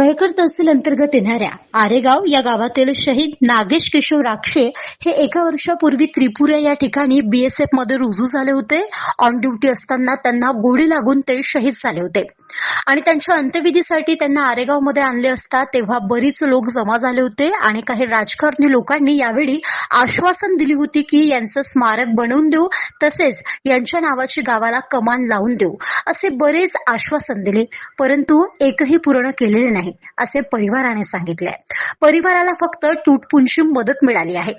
मेहकर तहसील अंतर्गत येणाऱ्या आरेगाव या गावातील शहीद नागेश किशोर राक्षे हे एका वर्षापूर्वी त्रिपुरा या ठिकाणी बीएसएफमध्ये रुजू झाले होते. ऑन ड्युटी असताना त्यांना गोळी लागून ते शहीद झाले होते. आणि त्यांच्या अंत्यविधीसाठी त्यांना आरेगावमध्ये आणले असता तेव्हा बरीच लोक जमा झाले होते आणि काही राजकारणी लोकांनी यावेळी आश्वासन दिली होती की यांचं स्मारक बनवून देऊ तसेच यांच्या नावाची गावाला कमान लावून देऊ असे बरेच आश्वासन दिले. परंतु एकही पूर्ण केलेले नाही. असे परिवाराने सांगितले परिवाराला फक्त तुटपुंशी मदत मिळाली आहे.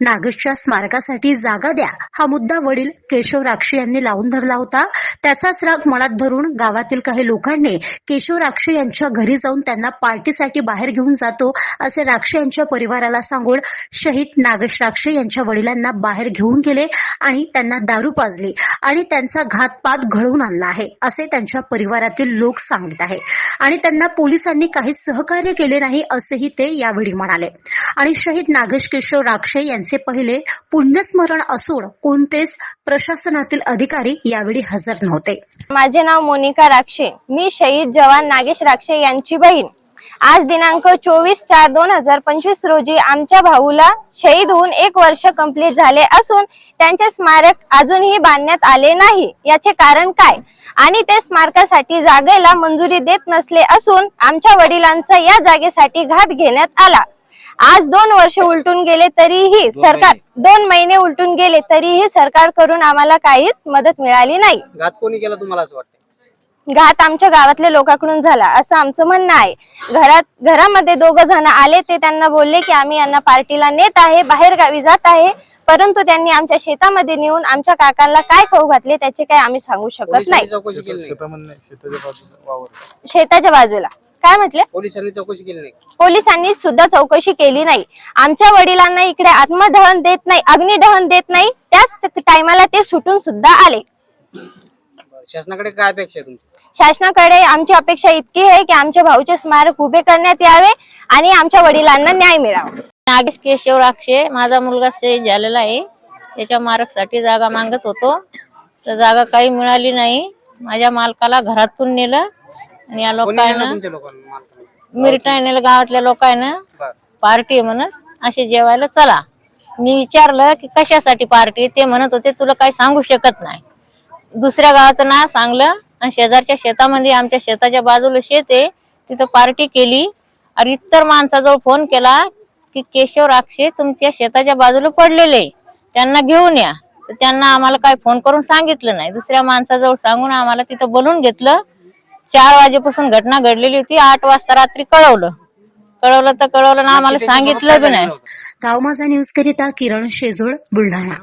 नागेशच्या स्मारकासाठी जागा द्या हा मुद्दा वडील केशव राक्षे यांनी लावून धरला होता. त्याचाच राग मनात धरून गावातील काही लोकांनी केशव राक्षे यांच्या घरी जाऊन त्यांना पार्टीसाठी बाहेर घेऊन जातो असे राक्षे यांच्या परिवाराला सांगून शहीद नागेश राक्षे यांच्या वडिलांना बाहेर घेऊन गेले आणि त्यांना दारू पाजली आणि त्यांचा घातपात घडवून आणला आहे असे त्यांच्या परिवारातील लोक सांगत आहे. आणि त्यांना पोलिसांनी काही सहकार्य केले नाही असेही ते यावेळी म्हणाले. आणि शहीद नागेश किशोर राक्षे यांचे पहिले पुण्यस्मरण असून कोणतेच प्रशासनातील अधिकारी यावेळी हजर नव्हते. माझे नाव मोनिका राक्षे. मी शहीद जवान नागेश राक्षे यांची बहीण. आज दिनांक चोवीस चार दोन हजार पंचवीस रोजी आमच्या भाऊला शहीद होऊन एक वर्ष कंप्लीट झाले असून त्यांचे स्मारक अजूनही बांधण्यात आले नाही. याचे कारण काय? आणि ते स्मारकासाठी जागेला मंजुरी देत नसले असून आमच्या वडिलांचा या जागेसाठी घात घेण्यात आला. आज दोन वर्ष उलटून गेले तरीही सरकार दोन महिने उलटून गेले तरीही सरकारकडून आम्हाला काहीच मदत मिळाली नाही. घात कोणी केला तुम्हाला असं वाटतं घात आमच्या गावातल्या लोकांकडून झाला असं आमचं म्हणणं आहे. घरात घरामध्ये दोघ जण आले ते त्यांना बोलले की आम्ही यांना पार्टीला नेत आहे बाहेर गावी जात आहे. परंतु त्यांनी आमच्या शेतामध्ये नेऊन आमच्या काकांना काय खाऊ घातले त्याचे काय आम्ही सांगू शकत नाही. शेताच्या बाजूला. काय म्हटले? पोलिसांनी चौकशी केली नाही. पोलिसांनी सुद्धा चौकशी केली नाही. आमच्या वडिलांना इकडे आत्मदहन देत नाही अग्निदहन देत नाही. त्याच टायमाला ते सुटून सुद्धा आले. शासनाकडे काय अपेक्षा आहे तुमची? शासनाकडे आमची अपेक्षा इतकी आहे की आमच्या भाऊचे स्मारक उभे करण्यात यावे आणि आमच्या वडिलांना न्याय मिळावा. नागेश केशव राक्षे माझा मुलगा शहीद झालेला आहे. त्याच्या मारकसाठी जागा मागत होतो. तर जागा काही मिळाली नाही. माझ्या मालकाला घरातून नेलं. आणि या कोणी नेलं लोकांना तुमच्या लोकांना गावातल्या लोकांना बरं. पार्टी आहे म्हणत असे जेवायला चला. मी विचारलं की कशासाठी पार्टी ते म्हणत होते तुला काही सांगू शकत नाही. दुसऱ्या गावाचं नाव सांगलं आणि शेजारच्या शेतामध्ये आमच्या शेताच्या बाजूला शेत आहे तिथं पार्टी केली. आणि इतर माणसाजवळ फोन केला की केशव राक्षे तुमच्या शेताच्या बाजूला पडलेले त्यांना घेऊन या. तर त्यांना आम्हाला काय फोन करून सांगितलं नाही. दुसऱ्या माणसाजवळ सांगून आम्हाला तिथं बोलून घेतलं. चार वाजेपासून घटना घडलेली होती आठ वाजता रात्री कळवलं. कळवलं तर कळवलं ना आम्हाला सांगितलं बी नाही. गाव माझा न्यूज करिता किरण शेजोळ बुलढाणा.